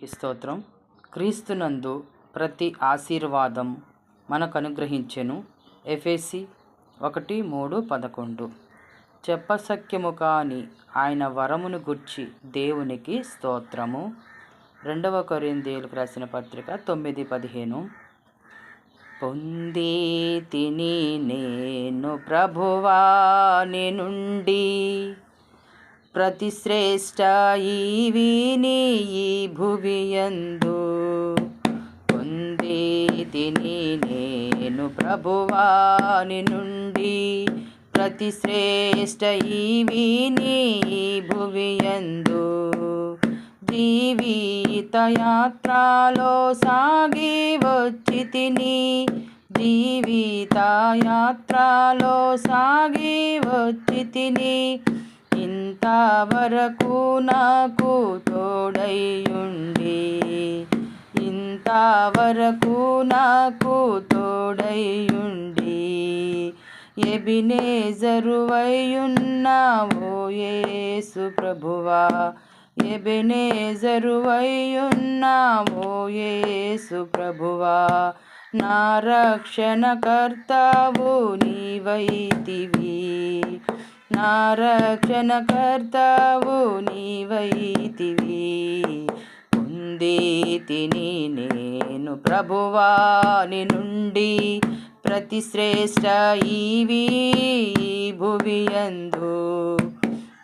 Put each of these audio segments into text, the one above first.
దేవునికి స్తోత్రం. క్రీస్తునందు ప్రతి ఆశీర్వాదం మనకు అనుగ్రహించెను ఎఫేసి ఒకటి మూడు పదకొండు. చెప్పసక్యము కాని ఆయన వరమును గుర్చి దేవునికి స్తోత్రము. రెండవ కొరిందేలకు రాసిన పత్రిక తొమ్మిది పదిహేను. పొంది తిని నేను ప్రభువాని నుండి ప్రతి శ్రేష్ట ఈ భువియందు పొంది తిని నేను ప్రభువాని నుండి. ప్రతి ఈ భువియందు జీవిత యాత్రలో సాగి వచ్చి తిని. జీవిత యాత్రలో సాగి వచ్చి తిని. ఇంతవరకు నాకు తోడైయుండి ఇంతవరకు నాకు తోడైయుండి ఎబినేజరువైయున్నావో యేసు ప్రభువా ఎబెనేజరువైయున్నావో యేసు ప్రభువా నా రక్షణకర్తావు నీవైతివి. నా రక్షణకర్తావు నీవైతివి. ఉంది తిని నేను ప్రభువాని నుండి ప్రతి శ్రేష్ట ఈవి భువియందు.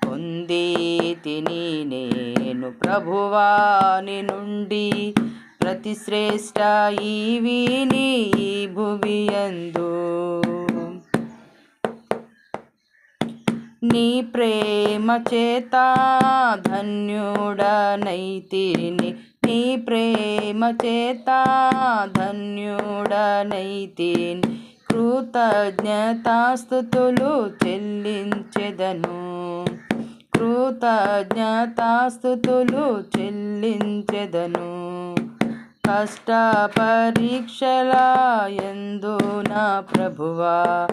పొంది తిని నేను ప్రభువాని నుండి ప్రతి శ్రేష్ట ఈవిని భువియందు. నీ ప్రేమ చేత ధన్యుడనైతిని. నీ ప్రేమ చేత ధన్యుడనైతిని. కృతజ్ఞతాస్థుతులు చెల్లించెదను. కృతజ్ఞతాస్థుతులు చెల్లించెదను. కష్ట పరీక్షల ఎందు నా ప్రభువా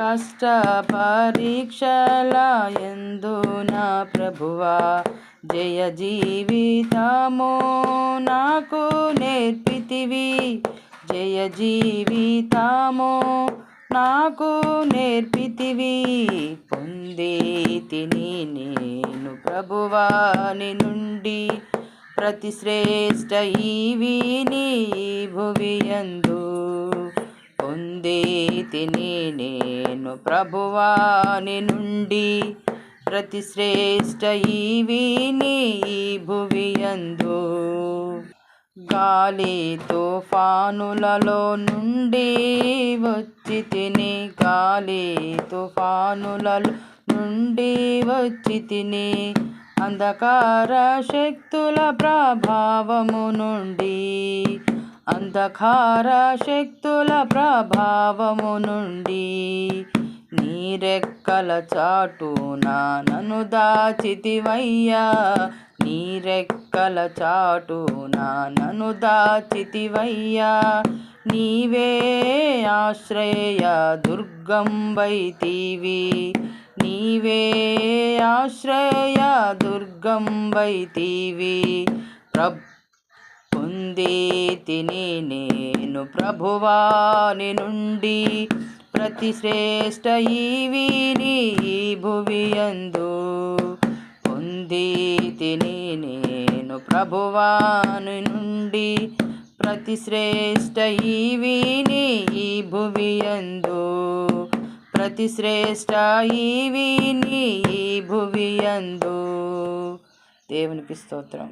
కష్ట పరీక్షల ఎందు నా ప్రభువా? జయ జీవితము నాకు నేర్పితివి. జయ జీవితము నాకు నేర్పితివి. పొంది తిని నేను ప్రభువాని నుండి ప్రతి శ్రేష్ట ఈవిని భువియందు పొంది తిని నేను ప్రభువాని నుండి ప్రతి శ్రేష్ట ఈవిని భువియందు గాలి తుఫానులలో నుండి వచ్చి తిని గాలి తుఫానులలో నుండి వచ్చి తిని అంధకార శక్తుల ప్రభావము నుండి అంధకార శక్తుల ప్రభావము నుండి నీరెక్కల చాటున నన్ను దాచితివయ్యా. నీరెక్కల చాటున నన్ను దాచితివయ్యా. నీవే ఆశ్రయ దుర్గం వైతివి. నీవే ఆశ్రయ దుర్గం వైతివి. ప్రభ్ పొంది తిని నేను ప్రభువాని నుండి. ప్రతి శ్రేష్ట ఈవిని భువియందు పొంది తిని నేను ప్రభువాని నుండి. ప్రతి శ్రేష్ట ఈవిని భువియందు ప్రతి శ్రేష్ట ఈవిని భువియందు దేవునికి స్తోత్రం.